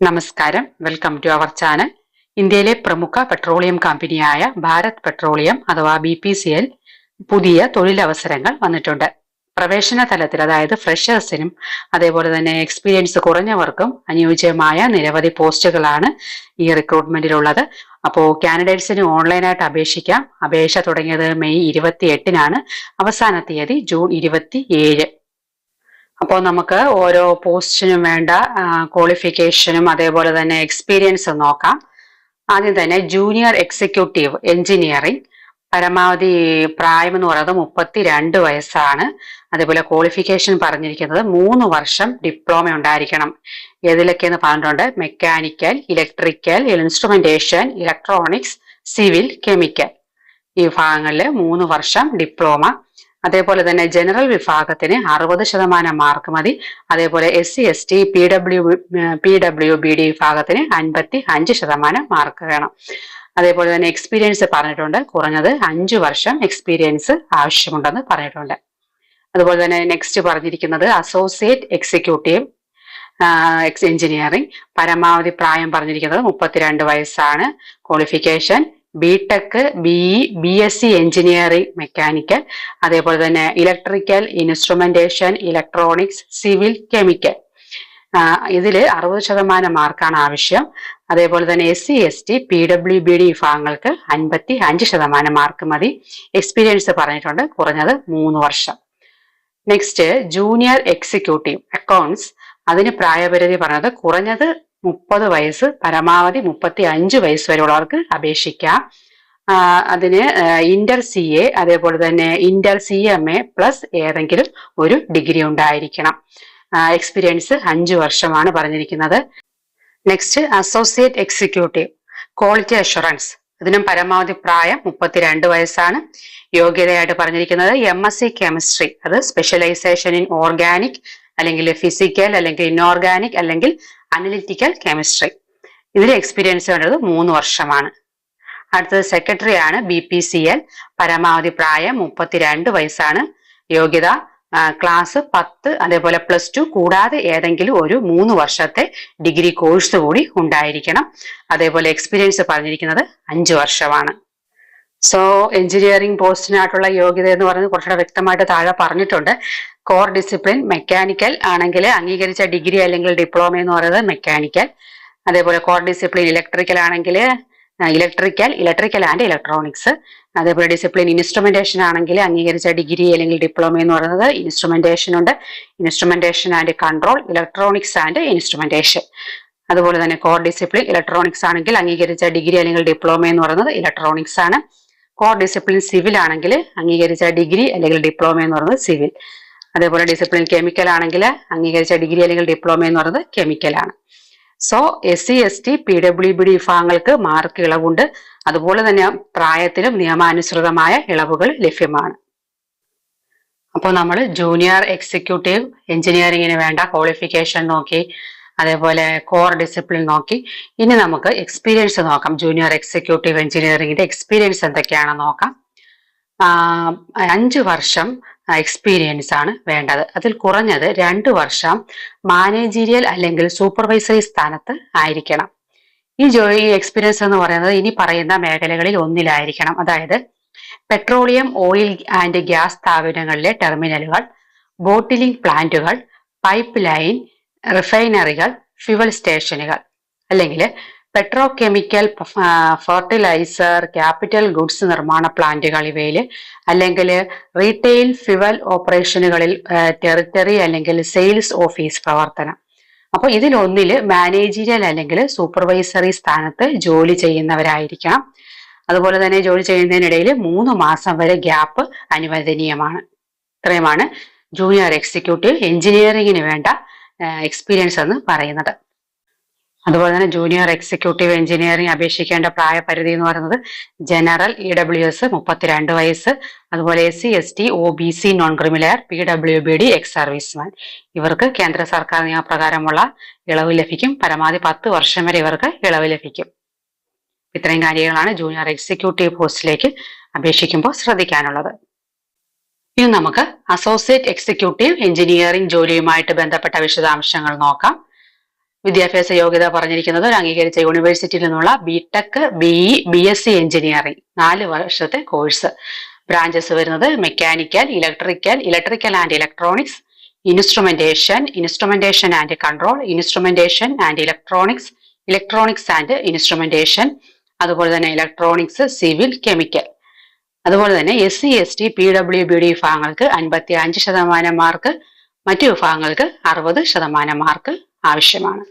നമസ്കാരം. Welcome to our channel ഇന്ത്യയിലെ പ്രമുഖ പെട്രോളിയം കമ്പനിയായ ഭാരത് പെട്രോളിയം അഥവാ ബി പി സി എൽ പുതിയ തൊഴിലവസരങ്ങൾ വന്നിട്ടുണ്ട്. പ്രവേശന തലത്തിൽ അതായത് ഫ്രഷേഴ്സിനും അതേപോലെ തന്നെ എക്സ്പീരിയൻസ് കുറഞ്ഞവർക്കും അനുയോജ്യമായ നിരവധി പോസ്റ്റുകളാണ് ഈ റിക്രൂട്ട്മെന്റിലുള്ളത് അപ്പോൾ കാൻഡിഡേറ്റ്സിന് ഓൺലൈനായിട്ട് അപേക്ഷിക്കാം. അപേക്ഷ തുടങ്ങിയത് മെയ് ഇരുപത്തി എട്ടിനാണ് അവസാന തീയതി ജൂൺ ഇരുപത്തി ഏഴ് അപ്പോൾ നമുക്ക് ഓരോ പോസ്റ്റിനും വേണ്ട ക്വാളിഫിക്കേഷനും അതേപോലെ തന്നെ എക്സ്പീരിയൻസ് നോക്കാം. ആദ്യം തന്നെ ജൂനിയർ എക്സിക്യൂട്ടീവ് എഞ്ചിനീയറിംഗ് പരമാവധി പ്രായം എന്ന് പറയുന്നത് മുപ്പത്തി രണ്ട് വയസ്സാണ്. അതേപോലെ ക്വാളിഫിക്കേഷൻ പറഞ്ഞിരിക്കുന്നത് മൂന്ന് വർഷം ഡിപ്ലോമ ഉണ്ടായിരിക്കണം. ഏതിലൊക്കെ എന്ന് പറഞ്ഞിട്ടുണ്ട്? Mechanical electrical instrumentation electronics civil chemical ഈ വിഭാഗങ്ങളിൽ മൂന്ന് വർഷം ഡിപ്ലോമ അതേപോലെ തന്നെ ജനറൽ വിഭാഗത്തിന് അറുപത് ശതമാനം മാർക്ക് മതി. അതേപോലെ S C S T P W P W B D വിഭാഗത്തിന് അൻപത്തി അഞ്ച് ശതമാനം മാർക്ക് വേണം. അതേപോലെ തന്നെ എക്സ്പീരിയൻസ് പറഞ്ഞിട്ടുണ്ട്. കുറഞ്ഞത് അഞ്ചു വർഷം എക്സ്പീരിയൻസ് ആവശ്യമുണ്ടെന്ന് പറഞ്ഞിട്ടുണ്ട്. അതുപോലെ തന്നെ നെക്സ്റ്റ് പറഞ്ഞിരിക്കുന്നത് അസോസിയേറ്റ് എക്സിക്യൂട്ടീവ് എക്സ് എഞ്ചിനീയറിംഗ് പരമാവധി പ്രായം പറഞ്ഞിരിക്കുന്നത് മുപ്പത്തിരണ്ട് വയസ്സാണ്. Qualification B tech B B S C engineering mechanical അതേപോലെ തന്നെ electrical instrumentation electronics civil chemical ഇതിൽ അറുപത് ശതമാനം മാർക്കാണ് ആവശ്യം. അതേപോലെ തന്നെ S C S T P W B D വിഭാഗങ്ങൾക്ക് അൻപത്തി അഞ്ച് ശതമാനം മാർക്ക് മതി. എക്സ്പീരിയൻസ് പറഞ്ഞിട്ടുണ്ട് കുറഞ്ഞത് മൂന്ന് വർഷം. നെക്സ്റ്റ് ജൂനിയർ എക്സിക്യൂട്ടീവ് അക്കൗണ്ട്സ് അതിന് പ്രായപരിധി പറഞ്ഞത് കുറഞ്ഞത് മുപ്പത് വയസ്സ് പരമാവധി മുപ്പത്തി അഞ്ച് വയസ്സ് വരെയുള്ളവർക്ക് അപേക്ഷിക്കാം. അതിന് ഇന്റർ സി എ അതേപോലെ തന്നെ inter C M A plus ഏതെങ്കിലും ഒരു ഡിഗ്രി ഉണ്ടായിരിക്കണം. എക്സ്പീരിയൻസ് അഞ്ചു വർഷമാണ് പറഞ്ഞിരിക്കുന്നത്. Next associate executive quality assurance ഇതിനും പരമാവധി പ്രായം മുപ്പത്തിരണ്ട് വയസ്സാണ്. യോഗ്യതയായിട്ട് പറഞ്ഞിരിക്കുന്നത് എം എസ് സി കെമിസ്ട്രി അത് സ്പെഷ്യലൈസേഷൻ ഇൻ ഓർഗാനിക് അല്ലെങ്കിൽ ഫിസിക്കൽ അല്ലെങ്കിൽ ഇൻഓർഗാനിക് അല്ലെങ്കിൽ അനലിറ്റിക്കൽ കെമിസ്ട്രി ഇതിൽ എക്സ്പീരിയൻസ് വേണ്ടത് മൂന്ന് വർഷമാണ്. അടുത്തത് സെക്രട്ടറി ആണ് ബി പി സി എൽ പരമാവധി പ്രായം മുപ്പത്തിരണ്ട് വയസ്സാണ്. യോഗ്യത ക്ലാസ് പത്ത് അതേപോലെ പ്ലസ് ടു കൂടാതെ ഏതെങ്കിലും ഒരു മൂന്ന് വർഷത്തെ ഡിഗ്രി കോഴ്സ് കൂടി ഉണ്ടായിരിക്കണം. അതേപോലെ എക്സ്പീരിയൻസ് പറഞ്ഞിരിക്കുന്നത് അഞ്ച് വർഷമാണ്. സോ എഞ്ചിനീയറിംഗ് പോസ്റ്റിനായിട്ടുള്ള യോഗ്യത എന്ന് പറയുന്നത് കുറച്ചുകൂടെ വ്യക്തമായിട്ട് താഴെ പറഞ്ഞിട്ടുണ്ട്. കോർ ഡിസിപ്ലിൻ മെക്കാനിക്കൽ ആണെങ്കിൽ അംഗീകരിച്ച ഡിഗ്രി അല്ലെങ്കിൽ ഡിപ്ലോമ എന്ന് പറയുന്നത് മെക്കാനിക്കൽ അതേപോലെ കോർ ഡിസിപ്ലിൻ ഇലക്ട്രിക്കൽ ആണെങ്കിൽ ഇലക്ട്രിക്കൽ ഇലക്ട്രിക്കൽ ആൻഡ് ഇലക്ട്രോണിക്സ് അതേപോലെ ഡിസിപ്ലിൻ ഇൻസ്ട്രുമെന്റേഷൻ ആണെങ്കിൽ അംഗീകരിച്ച ഡിഗ്രി അല്ലെങ്കിൽ ഡിപ്ലോമ എന്ന് പറയുന്നത് ഇൻസ്ട്രുമെന്റേഷൻ ഉണ്ട്. Instrumentation and control electronics and instrumentation അതുപോലെ തന്നെ കോർ ഡിസിപ്ലിൻ ഇലക്ട്രോണിക്സ് ആണെങ്കിൽ അംഗീകരിച്ച ഡിഗ്രി അല്ലെങ്കിൽ ഡിപ്ലോമ എന്ന് പറയുന്നത് ഇലക്ട്രോണിക്സ് ആണ്. കോർ ഡിസിപ്ലിൻ സിവിൽ ആണെങ്കിൽ അംഗീകരിച്ച ഡിഗ്രി അല്ലെങ്കിൽ ഡിപ്ലോമ എന്ന് പറയുന്നത് സിവിൽ അതേപോലെ ഡിസിപ്ലിൻ കെമിക്കൽ ആണെങ്കിൽ അംഗീകരിച്ച ഡിഗ്രി അല്ലെങ്കിൽ ഡിപ്ലോമ എന്ന് പറയുന്നത് കെമിക്കലാണ് so S C S T P W B D വിഭാഗങ്ങൾക്ക് മാർക്ക് ഇളവുണ്ട്. അതുപോലെ തന്നെ പ്രായത്തിലും നിയമാനുസൃതമായ ഇളവുകൾ ലഭ്യമാണ്. അപ്പോൾ നമ്മൾ ജൂനിയർ എക്സിക്യൂട്ടീവ് എഞ്ചിനീയറിംഗിന് വേണ്ട ക്വാളിഫിക്കേഷൻ നോക്കി അതേപോലെ കോർ ഡിസിപ്ലിൻ നോക്കി. ഇനി നമുക്ക് എക്സ്പീരിയൻസ് നോക്കാം. ജൂനിയർ എക്സിക്യൂട്ടീവ് എഞ്ചിനീയറിംഗിന്റെ എക്സ്പീരിയൻസ് എന്തൊക്കെയാണെന്ന് നോക്കാം. അഞ്ച് വർഷം എക്സ്പീരിയൻസ് ആണ് വേണ്ടത്. അതിൽ കുറഞ്ഞത് രണ്ട് വർഷം മാനേജീരിയൽ അല്ലെങ്കിൽ സൂപ്പർവൈസറി സ്ഥാനത്ത് ആയിരിക്കണം. ഈ ജോലി എക്സ്പീരിയൻസ് എന്ന് പറയുന്നത് ഇനി പറയുന്ന മേഖലകളിൽ ഒന്നിലായിരിക്കണം. അതായത് പെട്രോളിയം ഓയിൽ ആൻഡ് ഗ്യാസ് സ്ഥാപനങ്ങളിലെ ടെർമിനലുകൾ ബോട്ടിലിംഗ് പ്ലാന്റുകൾ പൈപ്പ് ലൈൻ റിഫൈനറികൾ ഫ്യുവൽ സ്റ്റേഷനുകൾ അല്ലെങ്കിൽ petro chemical fertiliser capital goods നിർമ്മാണ പ്ലാന്റുകൾ ഇവയിൽ അല്ലെങ്കിൽ റീറ്റെയിൽ ഫ്യുവൽ ഓപ്പറേഷനുകളിൽ ടെറിറ്ററി അല്ലെങ്കിൽ സെയിൽസ് ഓഫീസ് പ്രവർത്തനം. അപ്പോൾ ഇതിലൊന്നിൽ മാനേജീരിയൽ അല്ലെങ്കിൽ സൂപ്പർവൈസറി സ്ഥാനത്ത് ജോലി ചെയ്യുന്നവരായിരിക്കണം. അതുപോലെ തന്നെ ജോലി ചെയ്യുന്നതിനിടയിൽ മൂന്ന് മാസം വരെ ഗ്യാപ്പ് അനുവദനീയമാണ്. ഇത്രയുമാണ് ജൂനിയർ എക്സിക്യൂട്ടീവ് എഞ്ചിനീയറിംഗിന് വേണ്ട എക്സ്പീരിയൻസ് എന്ന് പറയുന്നത്. അതുപോലെ തന്നെ ജൂനിയർ എക്സിക്യൂട്ടീവ് എഞ്ചിനീയറിംഗ് അപേക്ഷിക്കേണ്ട പ്രായപരിധി എന്ന് പറയുന്നത് ജനറൽ ഇ ഡബ്ല്യു എസ് മുപ്പത്തിരണ്ട് വയസ്സ്. അതുപോലെ S C S T O B C non criminal P W B D ex serviceman ഇവർക്ക് കേന്ദ്ര സർക്കാർ നിയമപ്രകാരമുള്ള ഇളവ് ലഭിക്കും. പരമാവധി പത്ത് വർഷം വരെ ഇവർക്ക് ഇളവ് ലഭിക്കും. ഇത്രയും കാര്യങ്ങളാണ് ജൂനിയർ എക്സിക്യൂട്ടീവ് പോസ്റ്റിലേക്ക് അപേക്ഷിക്കുമ്പോൾ ശ്രദ്ധിക്കാനുള്ളത്. ഇനി നമുക്ക് അസോസിയേറ്റ് എക്സിക്യൂട്ടീവ് എഞ്ചിനീയറിംഗ് ജോലിയുമായിട്ട് ബന്ധപ്പെട്ട വിശദാംശങ്ങൾ നോക്കാം. വിദ്യാഭ്യാസ യോഗ്യത പറഞ്ഞിരിക്കുന്നത് ഒരു അംഗീകരിച്ച യൂണിവേഴ്സിറ്റിയിൽ നിന്നുള്ള B tech B E B S C engineering നാല് വർഷത്തെ കോഴ്സ് ബ്രാഞ്ചസ് വരുന്നത് mechanical electrical electrical and electronics instrumentation instrumentation and control instrumentation and electronics electronics and instrumentation അതുപോലെ തന്നെ ഇലക്ട്രോണിക്സ് സിവിൽ കെമിക്കൽ അതുപോലെ തന്നെ S C S T P W B D വിഭാഗങ്ങൾക്ക് അൻപത്തി അഞ്ച് ശതമാനം മാർക്ക് മറ്റു വിഭാഗങ്ങൾക്ക് അറുപത് ശതമാനം മാർക്ക് ആവശ്യമാണ്.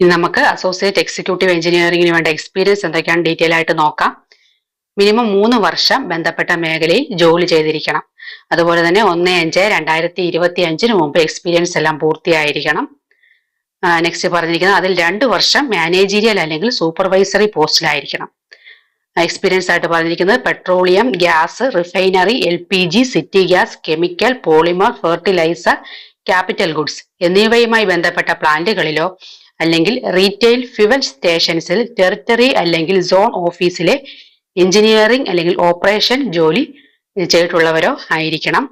ഇനി നമുക്ക് അസോസിയേറ്റ് എക്സിക്യൂട്ടീവ് എഞ്ചിനീയറിംഗിന് വേണ്ട എക്സ്പീരിയൻസ് എന്തൊക്കെയാണ് ഡീറ്റെയിൽ ആയിട്ട് നോക്കാം. മിനിമം മൂന്ന് വർഷം ബന്ധപ്പെട്ട മേഖലയിൽ ജോലി ചെയ്തിരിക്കണം. അതുപോലെ തന്നെ ഒന്ന് അഞ്ച് രണ്ടായിരത്തി ഇരുപത്തി അഞ്ചിന് മുമ്പ് എക്സ്പീരിയൻസ് എല്ലാം പൂർത്തിയായിരിക്കണം. നെക്സ്റ്റ് പറഞ്ഞിരിക്കുന്നത് അതിൽ രണ്ട് വർഷം മാനേജീരിയൽ അല്ലെങ്കിൽ സൂപ്പർവൈസറി പോസ്റ്റിലായിരിക്കണം എക്സ്പീരിയൻസ് ആയിട്ട് പറഞ്ഞിരിക്കുന്നത് petroleum gas refinery L P G city gas chemical polymer fertiliser capital goods എന്നിവയുമായി ബന്ധപ്പെട്ട പ്ലാന്റുകളിലോ അല്ലെങ്കിൽ റീറ്റെയിൽ ഫ്യുവൽ സ്റ്റേഷൻസിൽ ടെറിട്ടറി അല്ലെങ്കിൽ സോൺ ഓഫീസിലെ എഞ്ചിനീയറിംഗ് അല്ലെങ്കിൽ ഓപ്പറേഷൻ ജോലി ചെയ്തിട്ടുള്ളവരോ ആയിരിക്കണം.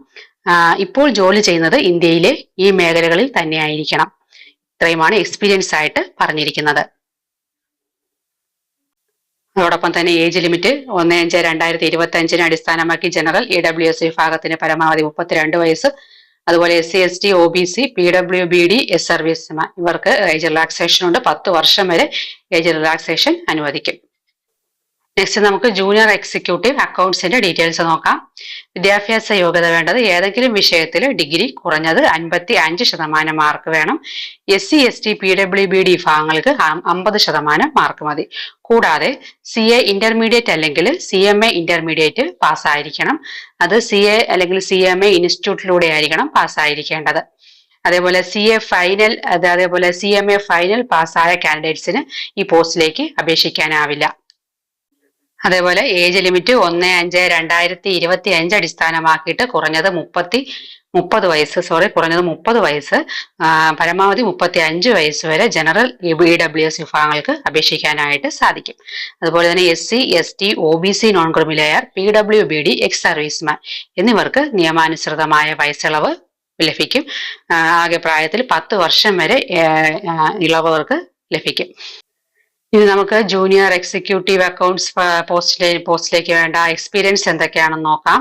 ഇപ്പോൾ ജോലി ചെയ്യുന്നത് ഇന്ത്യയിലെ ഈ മേഖലകളിൽ തന്നെ ആയിരിക്കണം ഇത്രയുമാണ് എക്സ്പീരിയൻസ് ആയിട്ട് പറഞ്ഞിരിക്കുന്നത്. അതോടൊപ്പം തന്നെ ഏജ് ലിമിറ്റ് ഒന്ന് അഞ്ച് രണ്ടായിരത്തി ഇരുപത്തി അഞ്ചിനെ അടിസ്ഥാനമാക്കി ജനറൽ ഇ ഡബ്ല്യു എസ് വിഭാഗത്തിന് പരമാവധി മുപ്പത്തിരണ്ട് വയസ്സ് അതുപോലെ S C S T O B C P W B D ex serviceman ഇവർക്ക് ഏജ് റിലാക്സേഷൻ ഉണ്ട് പത്ത് വർഷം വരെ ഏജ് റിലാക്സേഷൻ അനുവദിക്കും. നെക്സ്റ്റ് നമുക്ക് ജൂനിയർ എക്സിക്യൂട്ടീവ് അക്കൗണ്ട്സിന്റെ ഡീറ്റെയിൽസ് നോക്കാം. വിദ്യാഭ്യാസ യോഗ്യത വേണ്ടത് ഏതെങ്കിലും വിഷയത്തിൽ ഡിഗ്രി കുറഞ്ഞത് അൻപത്തി അഞ്ച് ശതമാനം മാർക്ക് വേണം. S C S T P W B D വിഭാഗങ്ങൾക്ക് അമ്പത് ശതമാനം മാർക്ക് മതി. കൂടാതെ സി എ ഇന്റർമീഡിയറ്റ് അല്ലെങ്കിൽ സി എം എ ഇന്റർമീഡിയറ്റ് പാസ്സായിരിക്കണം അത് സി എ അല്ലെങ്കിൽ സി എം എ ഇൻസ്റ്റിറ്റ്യൂട്ടിലൂടെ ആയിരിക്കണം പാസ്സായിരിക്കേണ്ടത് അതേപോലെ സി എ ഫൈനൽ അതേപോലെ സി എം എ ഫൈനൽ പാസ്സായ കാൻഡിഡേറ്റ്സിന് ഈ പോസ്റ്റിലേക്ക് അപേക്ഷിക്കാനാവില്ല. അതേപോലെ ഏജ് ലിമിറ്റ് ഒന്ന് അഞ്ച് രണ്ടായിരത്തി ഇരുപത്തി അഞ്ച് അടിസ്ഥാനമാക്കിയിട്ട് കുറഞ്ഞത് മുപ്പത്തി മുപ്പത് വയസ്സ് സോറി കുറഞ്ഞത് മുപ്പത് വയസ്സ് പരമാവധി മുപ്പത്തി അഞ്ച് വയസ്സ് വരെ ജനറൽ ബി ഡബ്ല്യു എസ് വിഭാഗങ്ങൾക്ക് അപേക്ഷിക്കാനായിട്ട് സാധിക്കും. അതുപോലെ തന്നെ S C S T O B C non creamy layer P W B D ex serviceman എന്നിവർക്ക് നിയമാനുസൃതമായ വയസ്സിളവ് ലഭിക്കും. ആകെ പ്രായത്തിൽ പത്ത് വർഷം വരെ ഇളവുകൾക്ക് ലഭിക്കും. ഇനി നമുക്ക് ജൂനിയർ എക്സിക്യൂട്ടീവ് അക്കൗണ്ട്സ് പോസ്റ്റിലെ പോസ്റ്റിലേക്ക് വേണ്ട എക്സ്പീരിയൻസ് എന്തൊക്കെയാണെന്ന് നോക്കാം.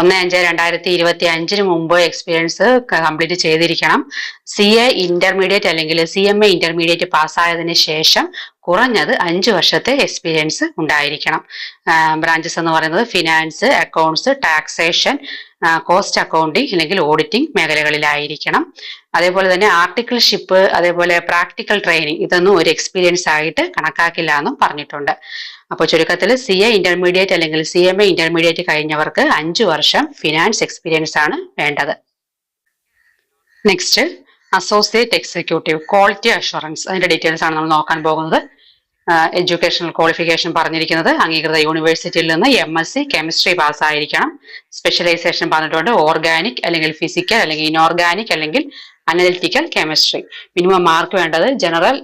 ഒന്ന് അഞ്ച് രണ്ടായിരത്തി ഇരുപത്തി അഞ്ചിന് മുമ്പ് എക്സ്പീരിയൻസ് കംപ്ലീറ്റ് ചെയ്തിരിക്കണം. സി എ ഇന്റർമീഡിയറ്റ് അല്ലെങ്കിൽ സി എം എ ഇന്റർമീഡിയറ്റ് പാസ്സായതിനു ശേഷം കുറഞ്ഞത് അഞ്ച് വർഷത്തെ എക്സ്പീരിയൻസ് ഉണ്ടായിരിക്കണം. ബ്രാഞ്ചസ് എന്ന് പറയുന്നത് finance accounts taxation cost accounting അല്ലെങ്കിൽ ഓഡിറ്റിംഗ് മേഖലകളിലായിരിക്കണം. അതേപോലെ തന്നെ ആർട്ടിക്കിൾഷിപ്പ് അതേപോലെ പ്രാക്ടിക്കൽ ട്രെയിനിങ് ഇതൊന്നും ഒരു എക്സ്പീരിയൻസ് ആയിട്ട് കണക്കാക്കില്ല എന്നും പറഞ്ഞിട്ടുണ്ട്. അപ്പോൾ ചുരുക്കത്തിൽ സി എ ഇന്റർമീഡിയറ്റ് അല്ലെങ്കിൽ സി എം എ ഇന്റർമീഡിയറ്റ് കഴിഞ്ഞവർക്ക് അഞ്ചു വർഷം ഫിനാൻസ് എക്സ്പീരിയൻസ് ആണ് വേണ്ടത്. Next associate executive quality assurance അതിന്റെ ഡീറ്റെയിൽസ് ആണ് നമ്മൾ നോക്കാൻ പോകുന്നത്. എഡ്യൂക്കേഷണൽ ക്വാളിഫിക്കേഷൻ പറഞ്ഞിരിക്കുന്നത്. അംഗീകൃത യൂണിവേഴ്സിറ്റിയിൽ നിന്ന് എം എസ് സി കെമിസ്ട്രി പാസ്സായിരിക്കണം സ്പെഷ്യലൈസേഷൻ പറഞ്ഞിട്ടുണ്ട് ഓർഗാനിക് അല്ലെങ്കിൽ ഫിസിക്കൽ അല്ലെങ്കിൽ ഇനോർഗാനിക് അല്ലെങ്കിൽ അനലിറ്റിക്കൽ കെമിസ്ട്രി മിനിമം മാർക്ക് വേണ്ടത് ജനറൽ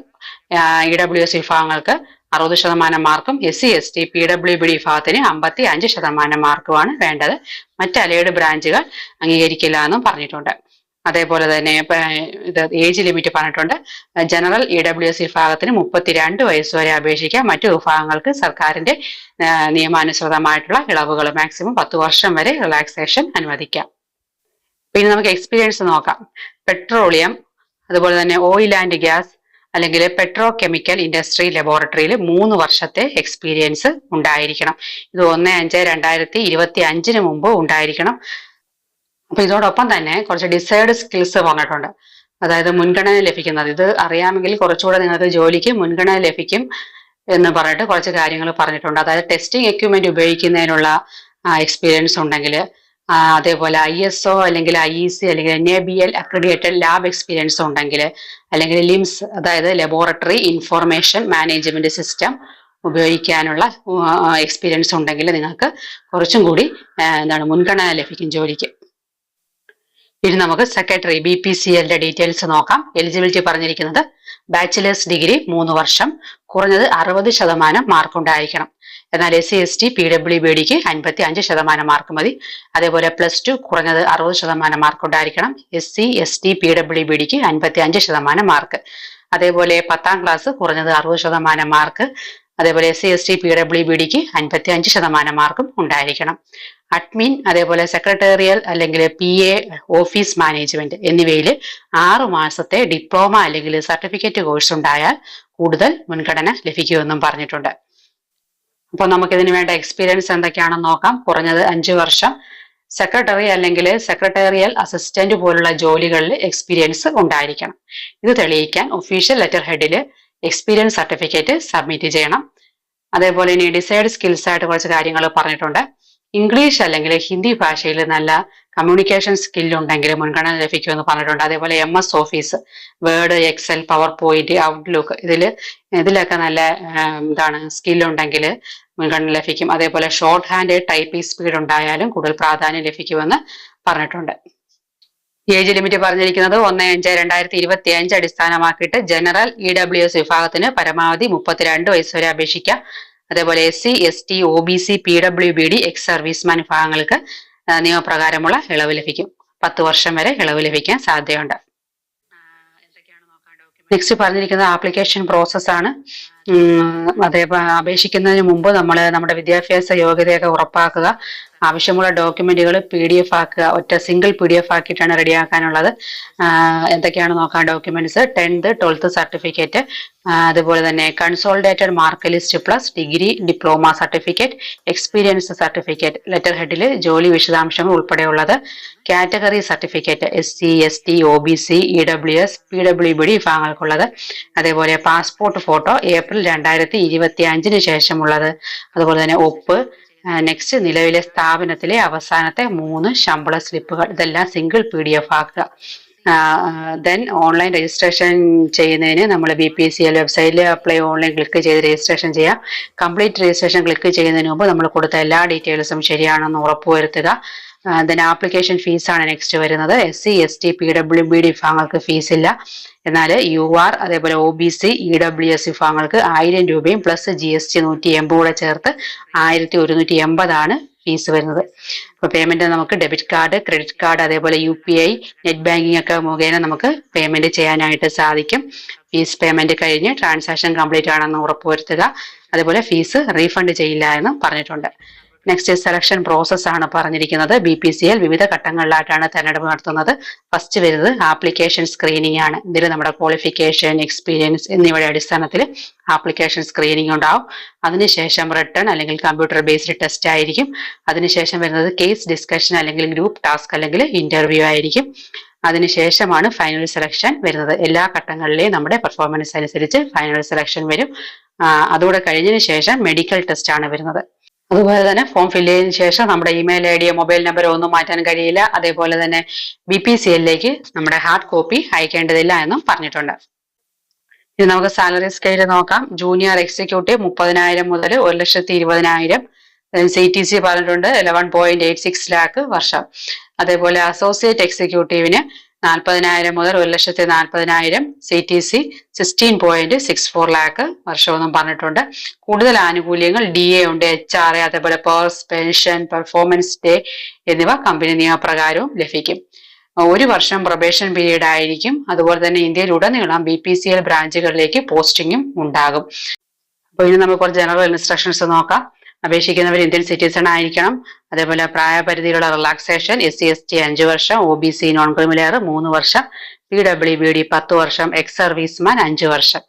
ഇ ഡബ്ല്യു എസ് വിഭാഗങ്ങൾക്ക് അറുപത് ശതമാനം മാർക്കും S C S T P W B D വിഭാഗത്തിന് അമ്പത്തി അഞ്ച് ശതമാനം മാർക്കുമാണ് വേണ്ടത്. മറ്റ് അലൈഡ് ബ്രാഞ്ചുകൾ അംഗീകരിക്കില്ല എന്നും പറഞ്ഞിട്ടുണ്ട്. അതേപോലെ തന്നെ ഇത് ഏജ് ലിമിറ്റ് പറഞ്ഞിട്ടുണ്ട്. ജനറൽ ഇ ഡബ്ല്യു എസ് വിഭാഗത്തിന് മുപ്പത്തിരണ്ട് വയസ്സ് വരെ അപേക്ഷിക്കാം. മറ്റു വിഭാഗങ്ങൾക്ക് സർക്കാരിന്റെ നിയമാനുസൃതമായിട്ടുള്ള ഇളവുകൾ മാക്സിമം പത്ത് വർഷം വരെ റിലാക്സേഷൻ അനുവദിക്കാം. പിന്നെ നമുക്ക് എക്സ്പീരിയൻസ് നോക്കാം. പെട്രോളിയം അതുപോലെ തന്നെ ഓയിൽ ആൻഡ് ഗ്യാസ് അല്ലെങ്കിൽ പെട്രോ കെമിക്കൽ ഇൻഡസ്ട്രി ലബോറട്ടറിയിൽ മൂന്ന് വർഷത്തെ എക്സ്പീരിയൻസ് ഉണ്ടായിരിക്കണം. ഇത് ഒന്ന് അഞ്ച് രണ്ടായിരത്തി ഇരുപത്തി അഞ്ചിന് മുമ്പ് ഉണ്ടായിരിക്കണം. അപ്പൊ ഇതോടൊപ്പം തന്നെ കുറച്ച് ഡിസൈഡ് സ്കിൽസ് വന്നിട്ടുണ്ട്. അതായത് മുൻഗണന ലഭിക്കുന്നത്. ഇത് അറിയാമെങ്കിൽ കുറച്ചുകൂടെ നിങ്ങൾക്ക് ജോലിക്ക് മുൻഗണന ലഭിക്കും എന്ന് പറഞ്ഞിട്ട് കുറച്ച് കാര്യങ്ങൾ പറഞ്ഞിട്ടുണ്ട്. അതായത് ടെസ്റ്റിംഗ് എക്യുപ്മെന്റ് ഉപയോഗിക്കുന്നതിനുള്ള എക്സ്പീരിയൻസ് ഉണ്ടെങ്കിൽ അതേപോലെ ഐ എസ് ഒ അല്ലെങ്കിൽ ഐ ഇ സി അല്ലെങ്കിൽ N A B L accredited lab experience ഉണ്ടെങ്കിൽ അല്ലെങ്കിൽ ലിംസ് അതായത് ലബോറട്ടറി ഇൻഫോർമേഷൻ മാനേജ്മെന്റ് സിസ്റ്റം ഉപയോഗിക്കാനുള്ള എക്സ്പീരിയൻസ് ഉണ്ടെങ്കിൽ നിങ്ങൾക്ക് കുറച്ചും കൂടി എന്താണ് മുൻഗണന ലഭിക്കും ജോലിക്ക്. ഇനി നമുക്ക് സെക്രട്ടറി ബി പി സി എല്ലിന്റെ ഡീറ്റെയിൽസ് നോക്കാം. എലിജിബിലിറ്റി പറഞ്ഞിരിക്കുന്നത് ബാച്ചിലേഴ്സ് ഡിഗ്രി മൂന്ന് വർഷം കുറഞ്ഞത് അറുപത് ശതമാനം മാർക്ക് ഉണ്ടായിരിക്കണം. എന്നാൽ S C S T P W B ഡിക്ക് അൻപത്തി അഞ്ച് ശതമാനം മാർക്ക് മതി. അതേപോലെ പ്ലസ് ടു കുറഞ്ഞത് അറുപത് ശതമാനം മാർക്ക് ഉണ്ടായിരിക്കണം. S C S T P W B ഡിക്ക് അൻപത്തി അഞ്ച് ശതമാനം മാർക്ക് അതേപോലെ പത്താം ക്ലാസ് കുറഞ്ഞത് അറുപത് ശതമാനം മാർക്ക് അതേപോലെ S C S T P W B ഡിക്ക് അൻപത്തി അഞ്ച് ശതമാനം മാർക്കും ഉണ്ടായിരിക്കണം. അഡ്മിൻ അതേപോലെ സെക്രട്ടേറിയൽ അല്ലെങ്കിൽ പി എ ഓഫീസ് മാനേജ്മെന്റ് എന്നിവയിൽ ആറു മാസത്തെ ഡിപ്ലോമ അല്ലെങ്കിൽ സർട്ടിഫിക്കറ്റ് കോഴ്സ് ഉണ്ടായാൽ കൂടുതൽ മുൻഗണന ലഭിക്കുമെന്നും പറഞ്ഞിട്ടുണ്ട്. അപ്പോൾ നമുക്ക് ഇതിന് വേണ്ട എക്സ്പീരിയൻസ് എന്തൊക്കെയാണെന്ന് നോക്കാം. കുറഞ്ഞത് അഞ്ചു വർഷം. സെക്രട്ടറി അല്ലെങ്കിൽ സെക്രട്ടേറിയൽ അസിസ്റ്റന്റ് പോലുള്ള ജോലികളിൽ എക്സ്പീരിയൻസ് ഉണ്ടായിരിക്കണം. ഇത് തെളിയിക്കാൻ ഒഫീഷ്യൽ ലെറ്റർ ഹെഡിൽ എക്സ്പീരിയൻസ് സർട്ടിഫിക്കറ്റ് സബ്മിറ്റ് ചെയ്യണം. അതേപോലെ ഇനി ഡിസൈഡ് സ്കിൽസ് ആയിട്ട് കുറച്ച് കാര്യങ്ങൾ പറഞ്ഞിട്ടുണ്ട്. ഇംഗ്ലീഷ് അല്ലെങ്കിൽ ഹിന്ദി ഭാഷയിൽ നല്ല കമ്മ്യൂണിക്കേഷൻ സ്കിൽ ഉണ്ടെങ്കിൽ മുൻഗണന ലഭിക്കുമെന്ന് പറഞ്ഞിട്ടുണ്ട്. അതേപോലെ M S office word excel powerpoint outlook ഇതിൽ ഇതിലൊക്കെ നല്ല എന്താണ് സ്കിൽ ഉണ്ടെങ്കിൽ മുൻഗണന ലഭിക്കും. അതേപോലെ ഷോർട്ട് ഹാൻഡ് ടൈപ്പിംഗ് സ്പീഡ് ഉണ്ടായാലും കൂടുതൽ പ്രാധാന്യം ലഭിക്കുമെന്ന് പറഞ്ഞിട്ടുണ്ട്. ഏജ് ലിമിറ്റ് പറഞ്ഞിരിക്കുന്നത് ഒന്ന് അഞ്ച് രണ്ടായിരത്തി ഇരുപത്തി അഞ്ച് അടിസ്ഥാനമാക്കിയിട്ട് ജനറൽ ഇ ഡബ്ല്യു എസ് വിഭാഗത്തിന് പരമാവധി മുപ്പത്തിരണ്ട് വയസ്സ് വരെ അപേക്ഷിക്കാം. അതേപോലെ S C S T O B C P W B D ex serviceman വിഭാഗങ്ങൾക്ക് നിയമപ്രകാരമുള്ള ഇളവ് ലഭിക്കും. പത്ത് വർഷം വരെ ഇളവ് ലഭിക്കാൻ സാധ്യതയുണ്ട്. നെക്സ്റ്റ് പറഞ്ഞിരിക്കുന്നത് ആപ്ലിക്കേഷൻ പ്രോസസ് ആണ്. അപേക്ഷിക്കുന്നതിന് മുമ്പ് നമ്മൾ നമ്മുടെ വിദ്യാഭ്യാസ യോഗ്യതയൊക്കെ ഉറപ്പാക്കുക. ആവശ്യമുള്ള ഡോക്യുമെന്റുകൾ പി ഡി എഫ് ആക്കുക ഒറ്റ സിംഗിൾ പി ഡി എഫ് ആക്കിയിട്ടാണ് റെഡിയാക്കാനുള്ളത്. എന്തൊക്കെയാണ് നോക്കാൻ ഡോക്യുമെന്റ്സ്? ടെൻത്ത് ട്വൽത്ത് സർട്ടിഫിക്കറ്റ് അതുപോലെ തന്നെ consolidated mark list plus degree diploma certificate experience certificate letter ഹെഡിൽ ജോലി വിശദാംശങ്ങൾ ഉൾപ്പെടെയുള്ളത് category certificate S C S T O B C E W S P W B D വിഭാഗങ്ങൾക്കുള്ളത്. അതേപോലെ passport photo April രണ്ടായിരത്തി ഇരുപത്തി അഞ്ചിന് ശേഷമുള്ളത്. അതുപോലെ തന്നെ ഒപ്പ് നെക്സ്റ്റ് നിലവിലെ സ്ഥാപനത്തിലെ അവസാനത്തെ മൂന്ന് ശമ്പള സ്ലിപ്പുകൾ. ഇതെല്ലാം സിംഗിൾ പി ഡി എഫ് ആക്കുക. ദെൻ ഓൺലൈൻ രജിസ്ട്രേഷൻ ചെയ്യുന്നതിന് നമ്മൾ ബി പി സി എൽ വെബ്സൈറ്റിൽ അപ്ലൈ ഓൺലൈൻ ക്ലിക്ക് ചെയ്ത് രജിസ്ട്രേഷൻ ചെയ്യാം. കംപ്ലീറ്റ് രജിസ്ട്രേഷൻ ക്ലിക്ക് ചെയ്യുന്നതിന് മുമ്പ് നമ്മൾ കൊടുത്ത എല്ലാ ഡീറ്റെയിൽസും ശരിയാണെന്ന് ഉറപ്പുവരുത്തുക. ദെൻ ആപ്ലിക്കേഷൻ ഫീസാണ് നെക്സ്റ്റ് വരുന്നത്. S C S T P W B D വിഭാഗങ്ങൾക്ക് ഫീസ് ഇല്ല. എന്നാൽ യു ആർ അതേപോലെ O B C E W S വിഭാഗങ്ങൾക്ക് ആയിരം രൂപയും പ്ലസ് ജി എസ് ടി നൂറ്റി എൺപത് കൂടെ ചേർത്ത് ആയിരത്തി ഒരുന്നൂറ്റി എൺപതാണ് ഫീസ് വരുന്നത്. അപ്പോൾ പേയ്മെന്റ് നമുക്ക് ഡെബിറ്റ് കാർഡ് ക്രെഡിറ്റ് കാർഡ് അതേപോലെ U P I net banking ഒക്കെ മുഖേന നമുക്ക് പേയ്മെന്റ് ചെയ്യാനായിട്ട് സാധിക്കും. ഫീസ് പേയ്മെന്റ് കഴിഞ്ഞ് ട്രാൻസാക്ഷൻ കംപ്ലീറ്റ് ആണെന്ന് ഉറപ്പുവരുത്തുക. അതേപോലെ ഫീസ് റീഫണ്ട് ചെയ്യില്ല എന്ന് പറഞ്ഞിട്ടുണ്ട്. നെക്സ്റ്റ് സെലക്ഷൻ പ്രോസസ് ആണ് പറഞ്ഞിരിക്കുന്നത്. ബി പി സി എൽ വിവിധ ഘട്ടങ്ങളിലായിട്ടാണ് തെരഞ്ഞെടുപ്പ് നടത്തുന്നത്. ഫസ്റ്റ് വരുന്നത് ആപ്ലിക്കേഷൻ സ്ക്രീനിങ് ആണ്. ഇതിൽ നമ്മുടെ ക്വാളിഫിക്കേഷൻ എക്സ്പീരിയൻസ് എന്നിവയുടെ അടിസ്ഥാനത്തിൽ ആപ്ലിക്കേഷൻ സ്ക്രീനിങ് ഉണ്ടാവും. അതിനുശേഷം റിട്ടേൺ അല്ലെങ്കിൽ കമ്പ്യൂട്ടർ ബേസ്ഡ് ടെസ്റ്റ് ആയിരിക്കും. അതിനുശേഷം വരുന്നത് കേസ് ഡിസ്കഷൻ അല്ലെങ്കിൽ ഗ്രൂപ്പ് ടാസ്ക് അല്ലെങ്കിൽ ഇന്റർവ്യൂ ആയിരിക്കും. അതിനുശേഷമാണ് ഫൈനൽ സെലക്ഷൻ വരുന്നത്. എല്ലാ ഘട്ടങ്ങളിലെയും നമ്മുടെ പെർഫോമൻസ് അനുസരിച്ച് ഫൈനൽ സെലക്ഷൻ വരും. അതോടെ കഴിഞ്ഞതിന് ശേഷം മെഡിക്കൽ ടെസ്റ്റ് ആണ് വരുന്നത്. അതുപോലെ തന്നെ ഫോം ഫില്ല് ചെയ്തതിനു ശേഷം നമ്മുടെ ഇമെയിൽ ഐ ഡിയോ മൊബൈൽ നമ്പറോ ഒന്നും മാറ്റാൻ കഴിയില്ല. അതേപോലെ തന്നെ ബി പി സി എല്ലിലേക്ക് നമ്മുടെ ഹാർഡ് കോപ്പി അയക്കേണ്ടതില്ല എന്നും പറഞ്ഞിട്ടുണ്ട്. ഇനി നമുക്ക് സാലറി സ്കെയിൽ നോക്കാം. ജൂനിയർ എക്സിക്യൂട്ടീവ് മുപ്പതിനായിരം മുതൽ ഒരു ലക്ഷത്തി ഇരുപതിനായിരം. സി ടി സി പറഞ്ഞിട്ടുണ്ട് eleven point eight six lakh വർഷം. അതേപോലെ അസോസിയേറ്റ് എക്സിക്യൂട്ടീവിന് നാൽപ്പതിനായിരം മുതൽ ഒരു ലക്ഷത്തി നാൽപ്പതിനായിരം C T C sixteen point six four lakh വർഷമെന്നും പറഞ്ഞിട്ടുണ്ട്. കൂടുതൽ ആനുകൂല്യങ്ങൾ ഡി എ ഉണ്ട് എച്ച് ആർ എ അതേപോലെ പേഴ്സ് പെൻഷൻ പെർഫോമൻസ് ഡേ എന്നിവ കമ്പനി നിയമപ്രകാരവും ലഭിക്കും. ഒരു വർഷം പ്രൊബേഷൻ പീരീഡ് ആയിരിക്കും. അതുപോലെ തന്നെ ഇന്ത്യയിൽ ഉടനീളം ബി പി സി എൽ ബ്രാഞ്ചുകളിലേക്ക് പോസ്റ്റിംഗും ഉണ്ടാകും. അപ്പോൾ ഇനി നമുക്ക് കുറച്ച് ജനറൽ ഇൻസ്ട്രക്ഷൻസ് നോക്കാം. അപേക്ഷിക്കുന്നവർ ഇന്ത്യൻ സിറ്റിസൺ ആയിരിക്കണം. അതേപോലെ പ്രായപരിധിയിലുള്ള relaxation S C S T അഞ്ച് വർഷം O B C non creamy layer മൂന്ന് വർഷം പി ഡബ്ല്യു ബി ഡി പത്ത് വർഷം എക്സ് സർവീസ്മാൻ അഞ്ച് വർഷം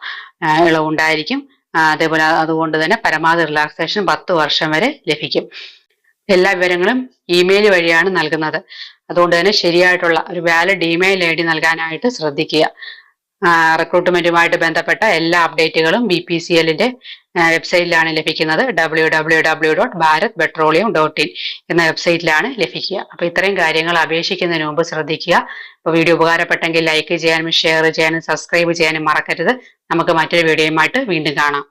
ഇളവുണ്ടായിരിക്കും. അതേപോലെ അതുകൊണ്ട് തന്നെ പരമാവധി റിലാക്സേഷൻ പത്ത് വർഷം വരെ ലഭിക്കും. എല്ലാ വിവരങ്ങളും ഇമെയിൽ വഴിയാണ് നൽകുന്നത്. അതുകൊണ്ട് തന്നെ ശരിയായിട്ടുള്ള ഒരു വാലിഡ് ഇമെയിൽ ഐ ഡി നൽകാനായിട്ട് ശ്രദ്ധിക്കുക. റിക്രൂട്ട്മെന്റുമായിട്ട് ബന്ധപ്പെട്ട എല്ലാ അപ്ഡേറ്റുകളും ബി പി സി എല്ലിന്റെ വെബ്സൈറ്റിലാണ് ലഭിക്കുന്നത് W W W dot Bharat petroleum dot in എന്ന വെബ്സൈറ്റിലാണ് ലഭിക്കുക. അപ്പൊ ഇത്രയും കാര്യങ്ങൾ അപേക്ഷിക്കുന്നതിന് മുമ്പ് ശ്രദ്ധിക്കുക. അപ്പൊ വീഡിയോ ഉപകാരപ്പെട്ടെങ്കിൽ ലൈക്ക് ചെയ്യാനും ഷെയർ ചെയ്യാനും സബ്സ്ക്രൈബ് ചെയ്യാനും മറക്കരുത്. നമുക്ക് മറ്റൊരു വീഡിയോയുമായിട്ട് വീണ്ടും കാണാം.